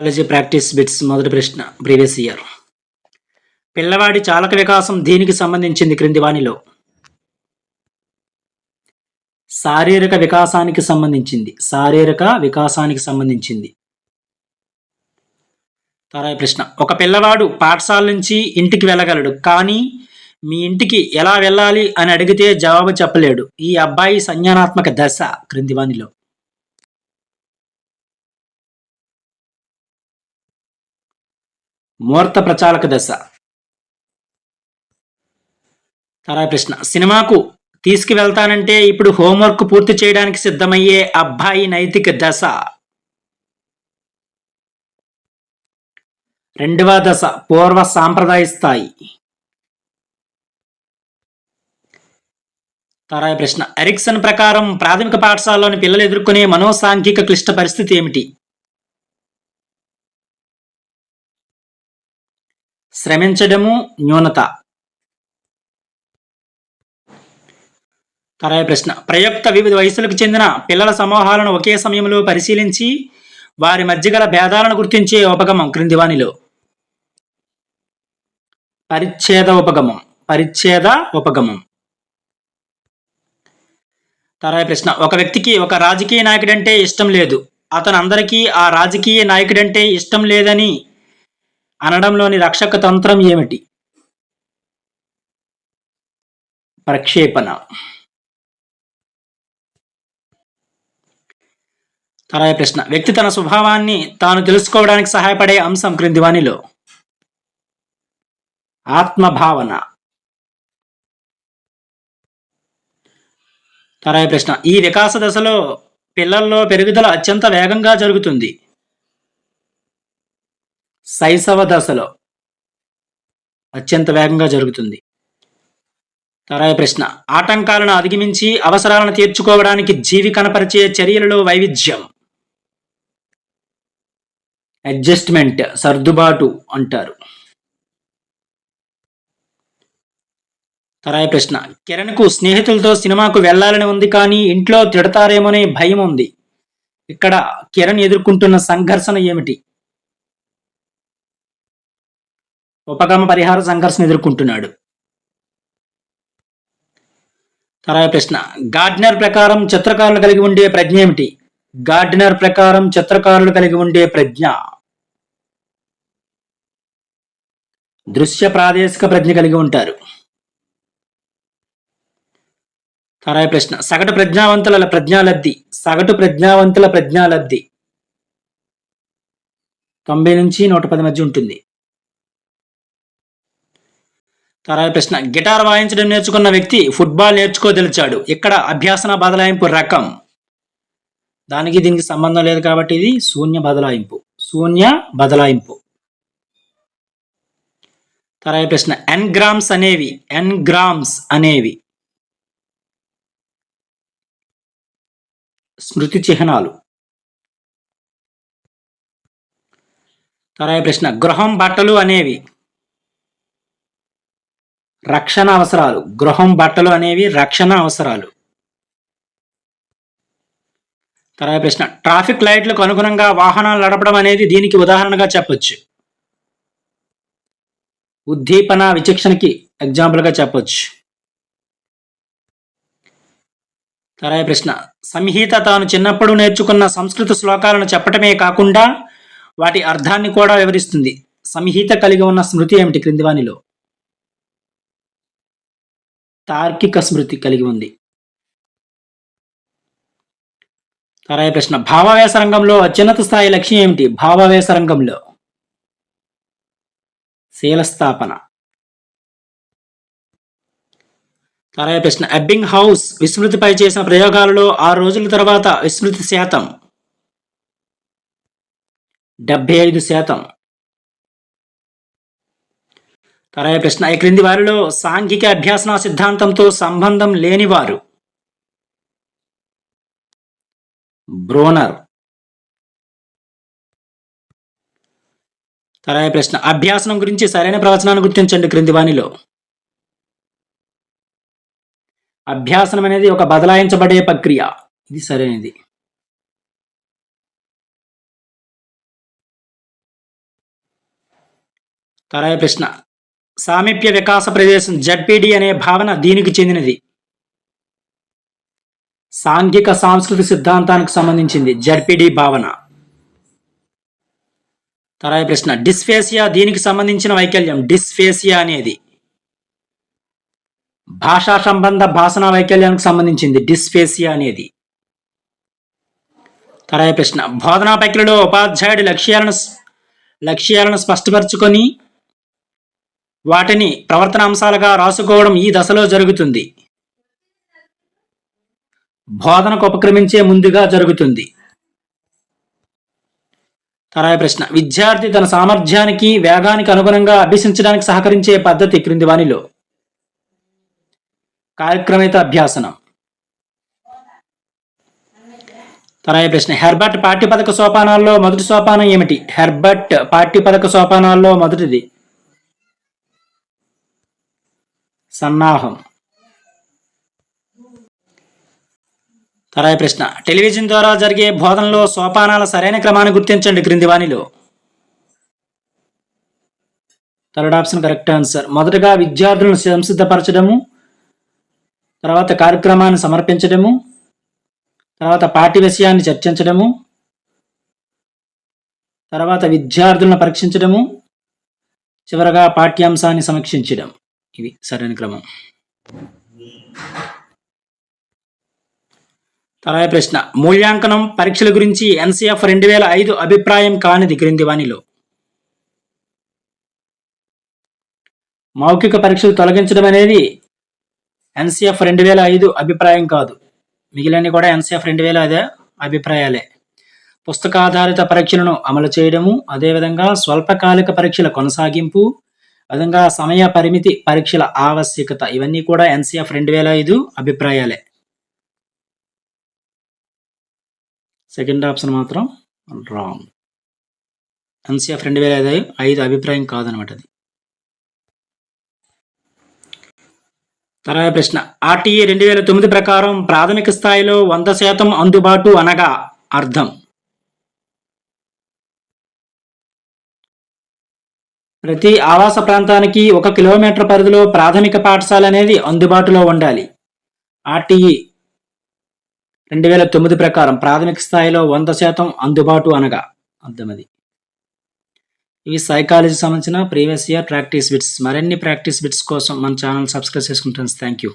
College practice bits మొదటి ప్రశ్న previous year పిల్లవాడి చాలక వికాసం దీనికి సంబంధించింది క్రింది వాణిలో. శారీరక వికాసానికి సంబంధించింది. శారీరక వికాసానికి సంబంధించింది. తర్వాత ప్రశ్న ఒక పిల్లవాడు పాఠశాల నుంచి ఇంటికి వెళ్ళగలడు కానీ మీ ఇంటికి ఎలా వెళ్ళాలి అని అడిగితే జవాబు చెప్పలేడు. ఈ అబ్బాయి సంజ్ఞానాత్మక దశ క్రింది వాణిలో. ముహూర్త ప్రచారక దశ. తర్వాత ప్రశ్న. సినిమాకు తీసుకువెళ్తానంటే ఇప్పుడు హోంవర్క్ పూర్తి చేయడానికి సిద్ధమయ్యే అబ్బాయి నైతిక దశ. రెండవ దశ పూర్వ సాంప్రదాయ స్థాయి. తర్వాత ప్రశ్న. ఎరిక్సన్ ప్రకారం ప్రాథమిక పాఠశాలలోని పిల్లలు ఎదుర్కొనే మనోసాంఘిక క్లిష్ట పరిస్థితి ఏమిటి? శ్రమించడము న్యూనత. తరాయ ప్రశ్న. ప్రయుక్త వివిధ వయసులకు చెందిన పిల్లల సమూహాలను ఒకే సమయంలో పరిశీలించి వారి మధ్య గల భేదాలను గుర్తించే ఉపగమం క్రిందివానిలో పరిచ్ఛేద ఉపగమం. పరిచ్ఛేద ఉపగమం. తరాయ ప్రశ్న. ఒక వ్యక్తికి ఒక రాజకీయ నాయకుడంటే ఇష్టం లేదు. అతను అందరికీ ఆ రాజకీయ నాయకుడంటే ఇష్టం లేదని అనడంలోని రక్షక తంత్రం ఏమిటి? ప్రక్షేపణ. తర్వాత ప్రశ్న. వ్యక్తి తన స్వభావాన్ని తాను తెలుసుకోవడానికి సహాయపడే అంశం క్రింది వానిలో ఆత్మభావన. తర్వాత ప్రశ్న. ఈ వికాస దశలో పిల్లల్లో పెరుగుదల అత్యంత వేగంగా జరుగుతుంది. శైశవ దశలో అత్యంత వేగంగా జరుగుతుంది. తరాయ ప్రశ్న. ఆటంకాలను అధిగమించి అవసరాలను తీర్చుకోవడానికి జీవి కనపరిచే చర్యలలో వైవిధ్యం. అడ్జస్ట్మెంట్ సర్దుబాటు అంటారు. తర్వాత ప్రశ్న. కిరణ్కు స్నేహితులతో సినిమాకు వెళ్ళాలని ఉంది కానీ ఇంట్లో తిడతారేమోనే భయం ఉంది. ఇక్కడ కిరణ్ ఎదుర్కొంటున్న సంఘర్షణ ఏమిటి? ఉపగమ పరిహార సంఘర్షణ ఎదుర్కొంటున్నాడు. తర్వాత ప్రశ్న గార్డినర్ ప్రకారం చిత్రకారులు కలిగి ఉండే ప్రజ్ఞ ఏమిటి? గార్డినర్ ప్రకారం చిత్రకారులు కలిగి ఉండే ప్రజ్ఞ. దృశ్య ప్రాదేశిక ప్రజ్ఞ కలిగి ఉంటారు. తర్వాత ప్రశ్న సగటు ప్రజ్ఞావంతుల ప్రజ్ఞాలబ్ధి సగటు ప్రజ్ఞావంతుల ప్రజ్ఞాలబ్ధి తొంభై నుంచి నూట పది మధ్య ఉంటుంది. తర్వాత ప్రశ్న. గిటార్ వాయించడం నేర్చుకున్న వ్యక్తి ఫుట్బాల్ నేర్చుకోదలిచాడు. ఇక్కడ అభ్యాసన బదలాయింపు రకం. దానికి దీనికి సంబంధం లేదు కాబట్టి ఇది శూన్య బదలాయింపు. శూన్య బదలాయింపు. తర్వాత ప్రశ్న. ఎన్ గ్రామ్స్ అనేవి. ఎన్ గ్రామ్స్ అనేవి. స్మృతి చిహ్నాలు. తర్వాత ప్రశ్న. గృహం బట్టలు అనేవి. రక్షణ అవసరాలు. గృహం బట్టలు అనేవి రక్షణ అవసరాలు. తర్వాత ప్రశ్న. ట్రాఫిక్ లైట్లకు అనుగుణంగా వాహనాలు నడపడం అనేది దీనికి ఉదాహరణగా చెప్పొచ్చు. ఉద్దీపన విచక్షణకి ఎగ్జాంపుల్గా చెప్పొచ్చు. తర్వాత ప్రశ్న. సంహిత తాను చిన్నప్పుడు నేర్చుకున్న సంస్కృత శ్లోకాలను చెప్పటమే కాకుండా వాటి అర్థాన్ని కూడా వివరిస్తుంది. సంహిత కలిగి ఉన్న స్మృతి ఏమిటి? క్రింది వానిలో తార్కిక స్మృతి కలిగి ఉంది. తర్వాత ప్రశ్న భావావేశ రంగంలో అత్యున్నత స్థాయి లక్ష్యం ఏమిటి? భావావేశ రంగంలో శీలస్థాపన. తర్వాత ప్రశ్న ఎబ్బింగ్ హౌస్ విస్మృతిపై చేసిన ప్రయోగాలలో ఆరు రోజుల తర్వాత విస్మృతి శాతం డెబ్బై ఐదు శాతం. తర్వాత ప్రశ్న ఈ క్రింది వారిలో సాంఘిక అభ్యాసన సిద్ధాంతంతో సంబంధం లేనివారు బ్రోనర్. తర్వాత ప్రశ్న అభ్యాసనం గురించి సరైన ప్రవచనాన్ని గుర్తించండి క్రింది వానిలో. అభ్యాసనం అనేది ఒక బదలాయించబడే ప్రక్రియ. ఇది సరైనది. తరాయ ప్రశ్న సామీప్య వికాస ప్రదేశం జడ్పీడి అనే భావన దీనికి చెందినది. సాంఘిక సాంస్కృతిక సిద్ధాంతానికి సంబంధించింది జడ్పీడి భావన. తరాయ ప్రశ్న డిస్ఫేసియా దీనికి సంబంధించిన వైకల్యం డిస్ఫేసియా అనేది. భాషా సంబంధ భాషణ వైకల్యానికి సంబంధించింది డిస్ఫేసియా అనేది. తరాయ ప్రశ్న బోధనా ప్రక్రియలో ఉపాధ్యాయుడి లక్ష్యాలను లక్ష్యాలను స్పష్టపరచుకొని వాటిని ప్రవర్తన అంశాలుగా రాసుకోవడం ఈ దశలో జరుగుతుంది. బోధనకు ఉపక్రమించే ముందుగా జరుగుతుంది. తరాయ ప్రశ్న. విద్యార్థి తన సామర్థ్యానికి వేగానికి అనుగుణంగా అభ్యసించడానికి సహకరించే పద్ధతి క్రింది వానిలో కార్యక్రమేత అభ్యాసనం. తరాయి ప్రశ్న. హెర్బర్ట్ పాఠ్యపథక సోపానాల్లో మొదటి సోపానం ఏమిటి? హెర్బర్ట్ పాఠ్యపథక సోపానాల్లో మొదటిది. సన్నాహం. తర్వాత ప్రశ్న. టెలివిజన్ ద్వారా జరిగే బోధనలో సోపానాల సరైన క్రమాన్ని గుర్తించండి క్రింది వాణిలో థర్డ్ ఆప్షన్ కరెక్ట్ ఆన్సర్. మొదటగా విద్యార్థులను సంసిద్ధపరచడము తర్వాత కార్యక్రమాన్ని సమర్పించడము తర్వాత పాఠ్య విషయాన్ని చర్చించడము తర్వాత విద్యార్థులను పరీక్షించడము చివరగా పాఠ్యాంశాన్ని సమీక్షించడం. ఇవి సరైన క్రమం. తర్వాత ప్రశ్న. మూల్యాంకనం పరీక్షల గురించి ఎన్సీఎఫ్ రెండు వేల ఐదు అభిప్రాయం కానిది క్రింది వానిలో మౌఖిక పరీక్షలు తొలగించడం అనేది ఎన్సీఎఫ్ రెండు వేల ఐదు అభిప్రాయం కాదు. మిగిలినవి కూడా ఎన్సీఎఫ్ రెండు వేల అదే అభిప్రాయాలే. పుస్తకాధారిత పరీక్షలను అమలు చేయడము అదేవిధంగా స్వల్పకాలిక పరీక్షల కొనసాగింపు అదంగా సమయ పరిమితి పరీక్షల ఆవశ్యకత. ఇవన్నీ కూడా ఎన్సీఎఫ్ రెండు వేల ఐదు అభిప్రాయాలే. సెకండ్ ఆప్షన్ మాత్రం రాంగ్ ఎన్సీఎఫ్ రెండు వేల ఐదు ఐదు అభిప్రాయం కాదనమాట అది. తర్వాత ప్రశ్న. ఆర్టీఏ రెండు వేల తొమ్మిది ప్రకారం ప్రాథమిక స్థాయిలో వంద శాతం అందుబాటు అనగా అర్థం. ప్రతి ఆవాస ప్రాంతానికి ఒక కిలోమీటర్ పరిధిలో ప్రాథమిక పాఠశాల అనేది అందుబాటులో ఉండాలి. ఆర్టీఈ రెండు వేల తొమ్మిది ప్రకారం ప్రాథమిక స్థాయిలో వంద శాతం అందుబాటు అనగా అర్థమది. ఇవి సైకాలజీ సంబంధించిన ప్రీవియస్ ఇయర్ ప్రాక్టీస్ బిట్స్. మరిన్ని ప్రాక్టీస్ బిట్స్ కోసం మన ఛానల్ సబ్స్క్రైబ్ చేసుకుంటాను థ్యాంక్ యూ.